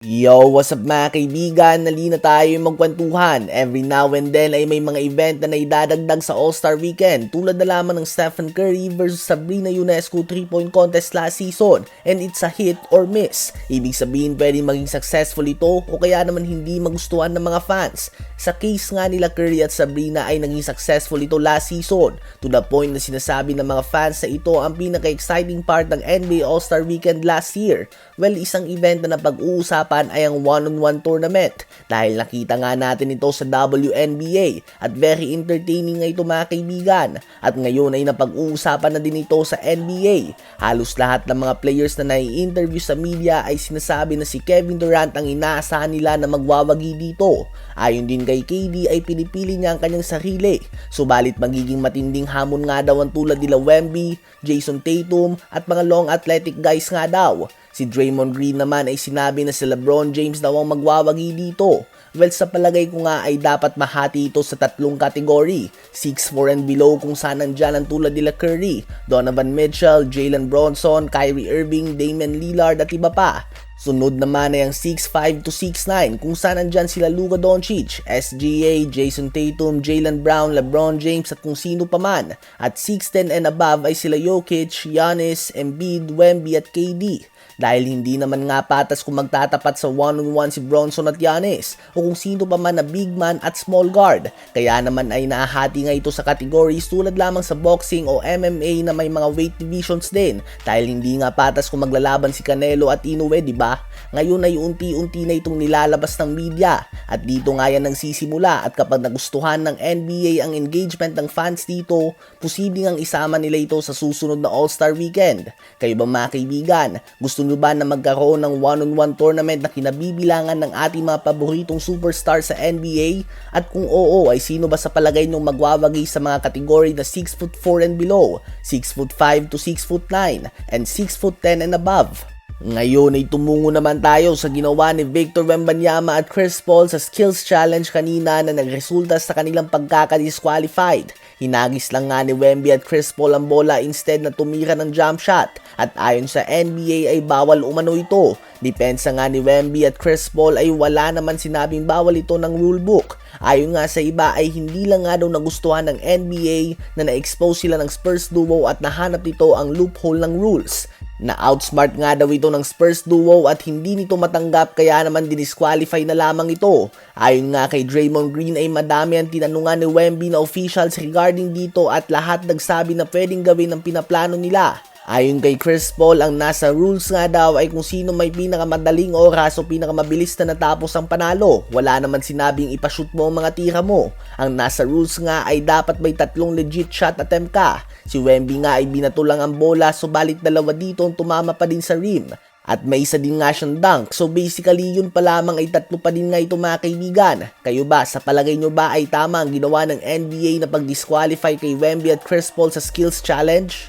Yo, what's up mga kaibigan? Nali na tayo magkwentuhan. Every now and then ay may mga event na naidadagdag sa All-Star Weekend tulad na lamang ng Stephen Curry versus Sabrina UNESCO 3-point contest last season and it's a hit or miss. Ibig sabihin pwedeng maging successful ito o kaya naman hindi magustuhan ng mga fans. Sa case nga nila Curry at Sabrina ay naging successful ito last season to the point na sinasabi ng mga fans na ito ang pinaka-exciting part ng NBA All-Star Weekend last year. Well, isang event na napag-uusapan ay ang one-on-one tournament dahil nakita nga natin ito sa WNBA at very entertaining nga ito mga kaibigan. At ngayon ay napag-uusapan na din ito sa NBA. Halos lahat ng mga players na nai-interview sa media ay sinasabi na si Kevin Durant ang inaasahan nila na magwawagi dito. Ayon din kay KD ay pinipili niya ang kanyang sarili. Subalit magiging matinding hamon nga daw ang tulad nila Wemby, Jason Tatum at mga long athletic guys nga daw. Si Draymond Green naman ay sinabi na si LeBron James daw ang magwawagi dito. Well, sa palagay ko nga ay dapat mahati ito sa tatlong kategory. 6'4 and below kung saan nandyan ang tulad nila Curry, Donovan Mitchell, Jalen Bronson, Kyrie Irving, Damian Lillard at iba pa. Sunod naman ay ang 6'5 to 6'9 kung saan nandyan sila Luka Doncic, SGA, Jason Tatum, Jalen Brown, LeBron James at kung sino pa man. At 6'10 and above ay sila Jokic, Giannis, Embiid, Wemby at KD. Dahil hindi naman nga patas kung magtatapat sa one-on-one si Bronson at Giannis o kung sino pa man na big man at small guard. Kaya naman ay nahahati nga ito sa categories tulad lamang sa boxing o MMA na may mga weight divisions din dahil hindi nga patas kung maglalaban si Canelo at Inoue, di ba? Ngayon ay unti-unti na itong nilalabas ng media at dito nga yan nagsisimula at kapag nagustuhan ng NBA ang engagement ng fans dito, posibleng ang isama nila ito sa susunod na All-Star Weekend. Kayo ba mga kaibigan, gusto nyo ba na magkaroon ng one-on-one tournament na kinabibilangan ng ating mga paboritong superstar sa NBA? At kung oo, ay sino ba sa palagay nyong magwawagi sa mga kategory na 6 foot 4 and below, 6 foot 5 to 6 foot 9, and 6 foot 10 and above? Ngayon ay tumungo naman tayo sa ginawa ni Victor Wembanyama at Chris Paul sa skills challenge kanina na nagresulta sa kanilang pagkakadisqualified. Hinagis lang nga ni Wemby at Chris Paul ang bola instead na tumira ng jump shot at ayon sa NBA ay bawal umano ito. Depensa nga ni Wemby at Chris Paul ay wala naman sinabing bawal ito ng rulebook. Ayon nga sa iba ay hindi lang nga daw nagustuhan ng NBA na na-expose sila ng Spurs duo at nahanap nito ang loophole ng rules. Na outsmart nga daw ito ng Spurs duo at hindi nito matanggap kaya naman dinisqualify na lamang ito. Ayon nga kay Draymond Green ay madami ang tinanungan ni Wemby na officials regarding dito at lahat nagsabi na pwedeng gawin ang pinaplano nila. Ayon kay Chris Paul, ang nasa rules nga daw ay kung sino may pinakamadaling oras o pinakamabilis na natapos ang panalo. Wala naman sinabing ipashoot mo ang mga tira mo. Ang nasa rules nga ay dapat may tatlong legit shot attempt ka. Si Wemby nga ay binato lang ang bola subalit dalawa dito ang tumama pa din sa rim. At may isa din nga siyang dunk. So basically yun pa lamang ay tatlo pa din nga ito mga kaibigan. Kayo ba, sa palagay nyo ba ay tama ang ginawa ng NBA na pag-disqualify kay Wemby at Chris Paul sa skills challenge?